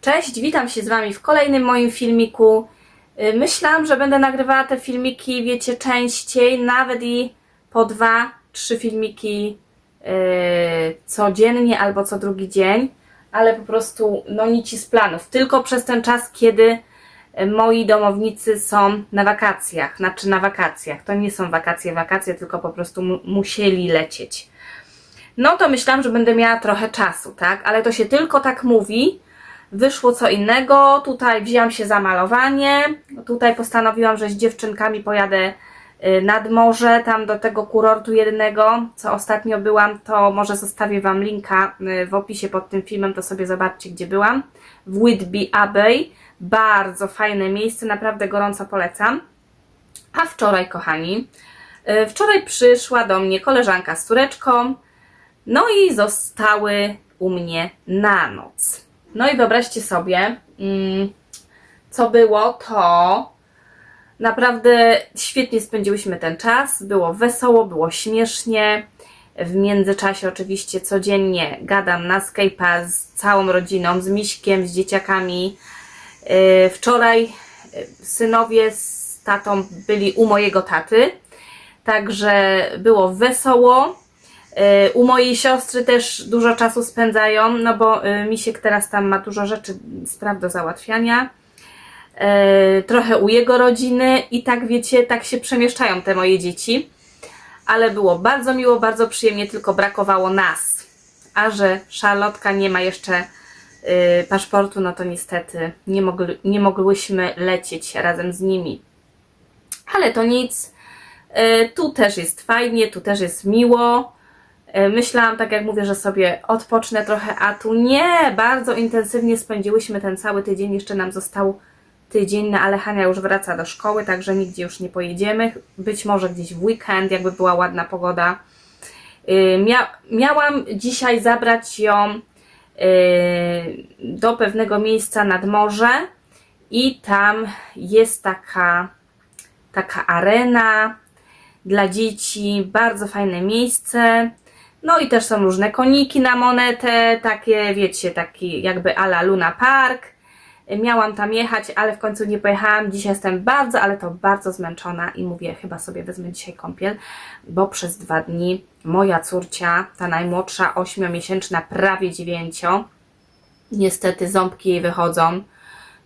Cześć, witam się z Wami w kolejnym moim filmiku. Y, Myślałam, że będę nagrywała te filmiki, wiecie, częściej, nawet i po dwa, trzy filmiki yy, codziennie albo co drugi dzień, ale po prostu no nic z planów. Tylko przez ten czas, kiedy moi domownicy są na wakacjach, znaczy na wakacjach. To nie są wakacje, wakacje, tylko po prostu mu musieli lecieć. No to myślałam, że będę miała trochę czasu, tak? Ale to się tylko tak mówi. Wyszło co innego. Tutaj wzięłam się za malowanie. Tutaj postanowiłam, że z dziewczynkami pojadę y, nad morze, tam do tego kurortu jednego, co ostatnio byłam, to może zostawię Wam linka y, w opisie pod tym filmem, to sobie zobaczcie, gdzie byłam. W Whitby Abbey. Bardzo fajne miejsce, naprawdę gorąco polecam. A wczoraj, kochani, y, wczoraj przyszła do mnie koleżanka z córeczką, no i zostały u mnie na noc. No i wyobraźcie sobie, mm, co było, to naprawdę świetnie spędziłyśmy ten czas. Było wesoło, było śmiesznie. W międzyczasie oczywiście codziennie gadam na Skype'a z całą rodziną, z Miśkiem, z dzieciakami. Yy, Wczoraj yy, synowie z tatą byli u mojego taty, także było wesoło. Yy, U mojej siostry też dużo czasu spędzają, no bo Misiek teraz tam ma dużo rzeczy, spraw do załatwiania. Trochę u jego rodziny i tak wiecie, tak się przemieszczają te moje dzieci. Ale było bardzo miło, bardzo przyjemnie, tylko brakowało nas. A że Szarlotka nie ma jeszcze paszportu, no to niestety nie, mogli, nie mogłyśmy lecieć razem z nimi. Ale to nic. Yy, Tu też jest fajnie, tu też jest miło. E, Myślałam, tak jak mówię, że sobie odpocznę trochę, a tu nie, bardzo intensywnie spędziłyśmy ten cały tydzień. Jeszcze nam został tydzień, no ale Hania już wraca do szkoły, także nigdzie już nie pojedziemy. Być może gdzieś w weekend, jakby była ładna pogoda. Y, Mia miałam dzisiaj zabrać ją y, do pewnego miejsca nad morze i tam jest taka, taka arena dla dzieci, bardzo fajne miejsce. No i też są różne koniki na monetę, takie wiecie, taki jakby ala Luna Park. Miałam tam jechać, ale w końcu nie pojechałam. Dzisiaj jestem bardzo, ale to bardzo zmęczona i mówię, chyba sobie wezmę dzisiaj kąpiel, bo przez dwa dni moja córcia, ta najmłodsza, ośmiomiesięczna, prawie dziewięcio, niestety ząbki jej wychodzą.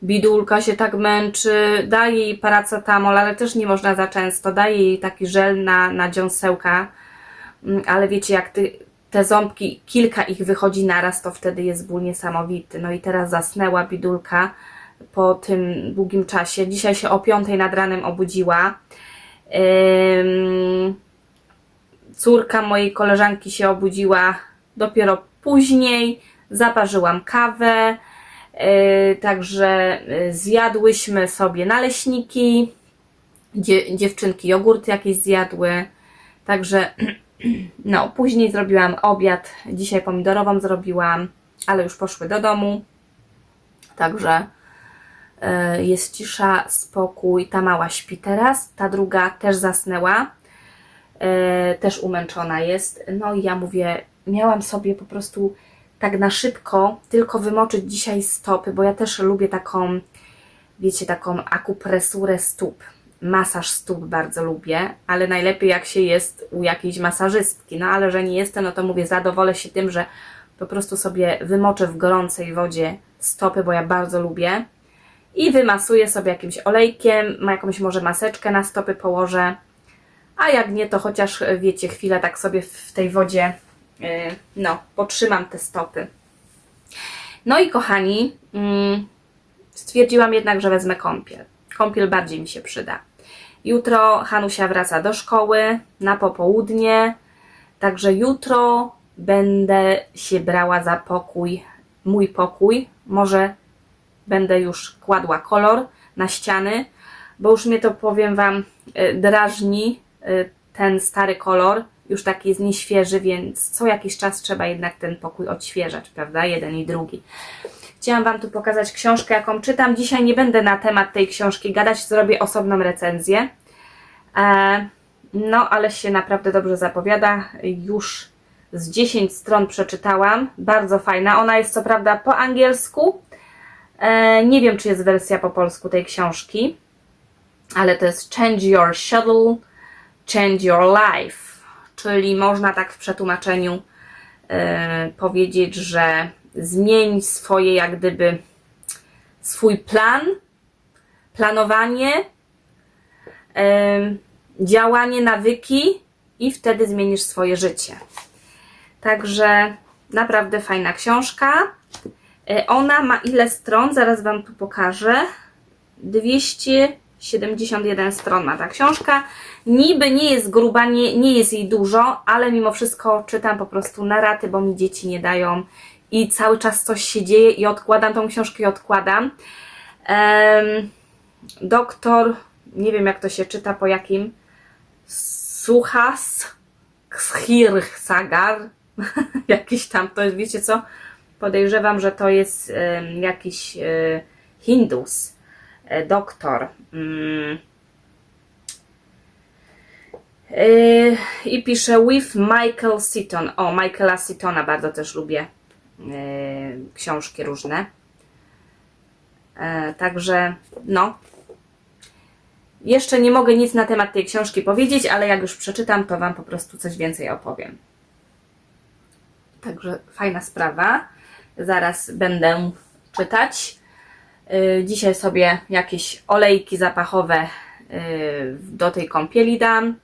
Bidulka się tak męczy, daje jej paracetamol, ale też nie można za często. Daje jej taki żel na, na dziąsełka, Mm, ale wiecie, jak ty, te ząbki, kilka ich wychodzi naraz, to wtedy jest ból niesamowity. No i teraz zasnęła bidulka po tym długim czasie. Dzisiaj się o piątej nad ranem obudziła. Córka mojej koleżanki się obudziła dopiero później. Zaparzyłam kawę, yy, także yy, zjadłyśmy sobie naleśniki. Dzie, dziewczynki jogurty jakieś zjadły. Także no, później zrobiłam obiad. Dzisiaj pomidorową zrobiłam, ale już poszły do domu. Także yy, jest cisza, spokój. Ta mała śpi teraz, ta druga też zasnęła. Yy, też umęczona jest. No i ja mówię, miałam sobie po prostu tak na szybko tylko wymoczyć dzisiaj stopy, bo ja też lubię taką, wiecie, taką akupresurę stóp masaż stóp bardzo lubię, ale najlepiej jak się jest u jakiejś masażystki. No ale że nie jestem, no to mówię, zadowolę się tym, że po prostu sobie wymoczę w gorącej wodzie stopy, bo ja bardzo lubię. I wymasuję sobie jakimś olejkiem, ma jakąś może maseczkę na stopy położę. A jak nie, to chociaż wiecie, chwilę tak sobie w tej wodzie, yy, no, potrzymam te stopy. No i kochani, mm, stwierdziłam jednak, że wezmę kąpiel. Kąpiel bardziej mi się przyda. Jutro Hanusia wraca do szkoły na popołudnie, także jutro będę się brała za pokój, mój pokój. Może będę już kładła kolor na ściany, bo już mnie to powiem Wam y, drażni y, ten stary kolor, już taki jest nieświeży, więc co jakiś czas trzeba jednak ten pokój odświeżać, prawda? Jeden i drugi. Chciałam Wam tu pokazać książkę, jaką czytam. Dzisiaj nie będę na temat tej książki gadać, zrobię osobną recenzję. E, No, ale się naprawdę dobrze zapowiada. Już z 10 stron przeczytałam. Bardzo fajna. Ona jest co prawda po angielsku. E, nie wiem, czy jest wersja po polsku tej książki, ale to jest Change Your Schedule, Change Your Life. Czyli można tak w przetłumaczeniu e, powiedzieć, że zmień swoje, jak gdyby, swój plan, planowanie, działanie, nawyki i wtedy zmienisz swoje życie. Także naprawdę fajna książka. E, Ona ma ile stron? Zaraz Wam tu pokażę. 271 stron ma ta książka. Niby nie jest gruba, nie, nie jest jej dużo, ale mimo wszystko czytam po prostu na raty, bo mi dzieci nie dają i cały czas coś się dzieje i odkładam tą książkę i odkładam. Em, doktor, nie wiem jak to się czyta, po jakim, Suhas Sagar, jakiś tam, to jest, wiecie co, podejrzewam, że to jest em, jakiś e, Hindus, e, doktor. E, I pisze with Michael Seaton. O, Michaela Seatona bardzo też lubię książki różne. E, Także, no. Jeszcze nie mogę nic na temat tej książki powiedzieć, ale jak już przeczytam, to Wam po prostu coś więcej opowiem. Także fajna sprawa. Zaraz będę czytać. Yy, Dzisiaj sobie jakieś olejki zapachowe do tej kąpieli dam,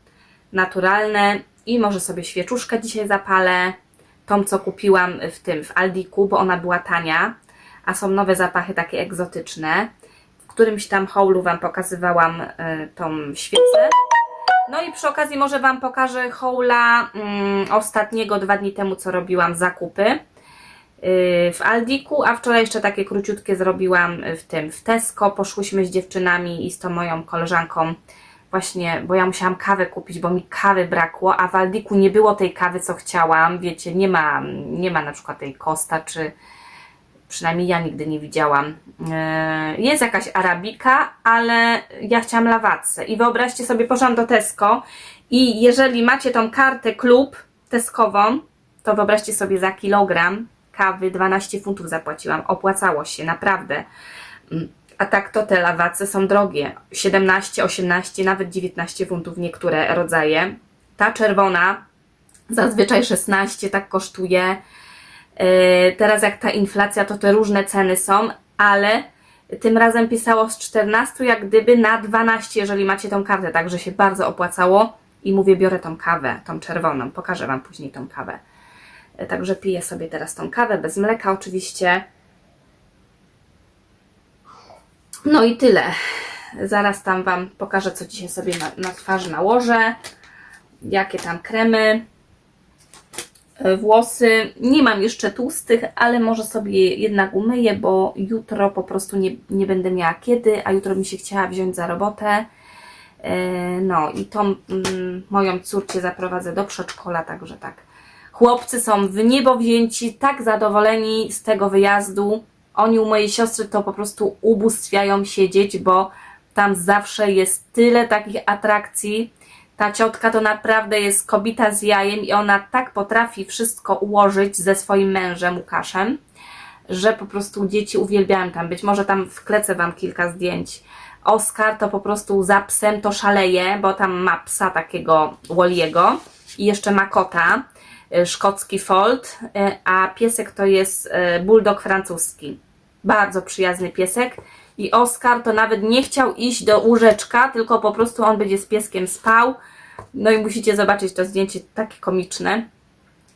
naturalne i może sobie świeczuszkę dzisiaj zapalę. Tą, co kupiłam w tym, w Aldiku, bo ona była tania, a są nowe zapachy takie egzotyczne. W którymś tam haulu Wam pokazywałam y, tą świecę. No i przy okazji może Wam pokażę haula mm, ostatniego dwa dni temu, co robiłam zakupy y, w Aldiku, a wczoraj jeszcze takie króciutkie zrobiłam w tym, w Tesco. Poszłyśmy z dziewczynami i z tą moją koleżanką właśnie, bo ja musiałam kawę kupić, bo mi kawy brakło, a w Aldiku nie było tej kawy, co chciałam. Wiecie, nie ma, nie ma na przykład tej Costa, czy przynajmniej ja nigdy nie widziałam. Yy, Jest jakaś arabika, ale ja chciałam lawacę. I wyobraźcie sobie, poszłam do Tesco i jeżeli macie tą kartę klub teskową, to wyobraźcie sobie za kilogram kawy 12 funtów zapłaciłam. Opłacało się, naprawdę. A tak to te lawace są drogie. 17, 18, nawet 19 funtów niektóre rodzaje. Ta czerwona zazwyczaj 16 tak kosztuje. Yy, Teraz jak ta inflacja, to te różne ceny są, ale tym razem pisało z 14 jak gdyby na 12, jeżeli macie tą kartę, także się bardzo opłacało i mówię, biorę tą kawę, tą czerwoną, pokażę Wam później tą kawę. Yy, Także piję sobie teraz tą kawę, bez mleka oczywiście. No i tyle. Zaraz tam Wam pokażę, co dzisiaj sobie na, na twarzy nałożę, jakie tam kremy e, włosy. Nie mam jeszcze tłustych, ale może sobie jednak umyję, bo jutro po prostu nie, nie będę miała kiedy, a jutro mi się chciała wziąć za robotę. E, No i tą mm, moją córkę zaprowadzę do przedszkola, także tak. Chłopcy są w niebo wzięci, tak zadowoleni z tego wyjazdu. Oni u mojej siostry to po prostu ubóstwiają siedzieć, bo tam zawsze jest tyle takich atrakcji. Ta ciotka to naprawdę jest kobita z jajem i ona tak potrafi wszystko ułożyć ze swoim mężem Łukaszem, że po prostu dzieci uwielbiają tam być. Może tam wklecę Wam kilka zdjęć. Oskar to po prostu za psem to szaleje, bo tam ma psa takiego Woliego i jeszcze ma kota, y, szkocki fold, y, a piesek to jest y, bulldog francuski. Bardzo przyjazny piesek. I Oskar to nawet nie chciał iść do łóżeczka, tylko po prostu on będzie z pieskiem spał. No i musicie zobaczyć to zdjęcie, takie komiczne.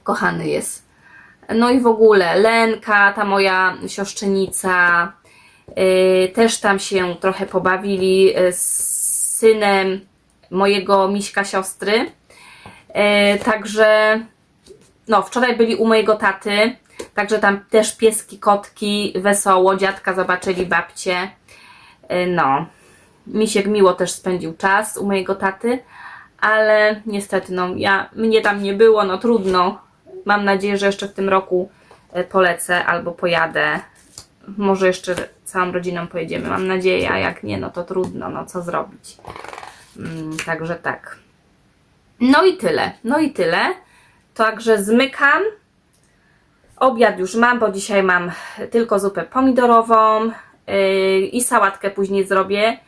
Kochany jest. No i w ogóle Lenka, ta moja siostrzenica, yy, też tam się trochę pobawili yy, z synem mojego miśka siostry. Yy, także no, wczoraj byli u mojego taty, także tam też pieski, kotki, wesoło, dziadka zobaczyli, babcie. Yy, No, Misiek miło też spędził czas u mojego taty, ale niestety, no, ja, mnie tam nie było, no trudno. Mam nadzieję, że jeszcze w tym roku e, polecę albo pojadę. Może jeszcze całą rodziną pojedziemy, mam nadzieję, a jak nie, no to trudno, no co zrobić. Mm, Także tak. No i tyle, no i tyle. Także zmykam. Obiad już mam, bo dzisiaj mam tylko zupę pomidorową yy, i sałatkę później zrobię.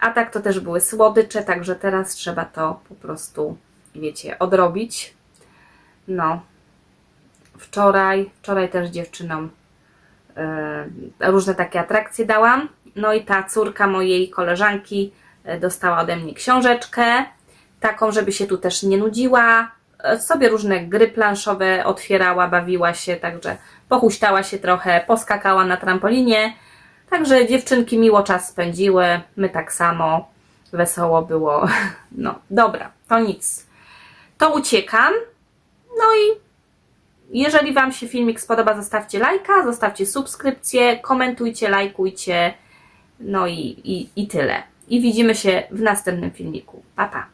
A tak to też były słodycze, także teraz trzeba to po prostu, wiecie, odrobić. No. Wczoraj, wczoraj też dziewczynom yy, różne takie atrakcje dałam. No i ta córka mojej koleżanki yy, dostała ode mnie książeczkę, taką, żeby się tu też nie nudziła. Sobie różne gry planszowe otwierała, bawiła się, także pochuśtała się trochę, poskakała na trampolinie. Także dziewczynki miło czas spędziły, my tak samo, wesoło było. No, dobra, to nic. To uciekam. No i jeżeli Wam się filmik spodoba, zostawcie lajka, zostawcie subskrypcję, komentujcie, lajkujcie. No i, i, i tyle. I widzimy się w następnym filmiku. Pa, pa.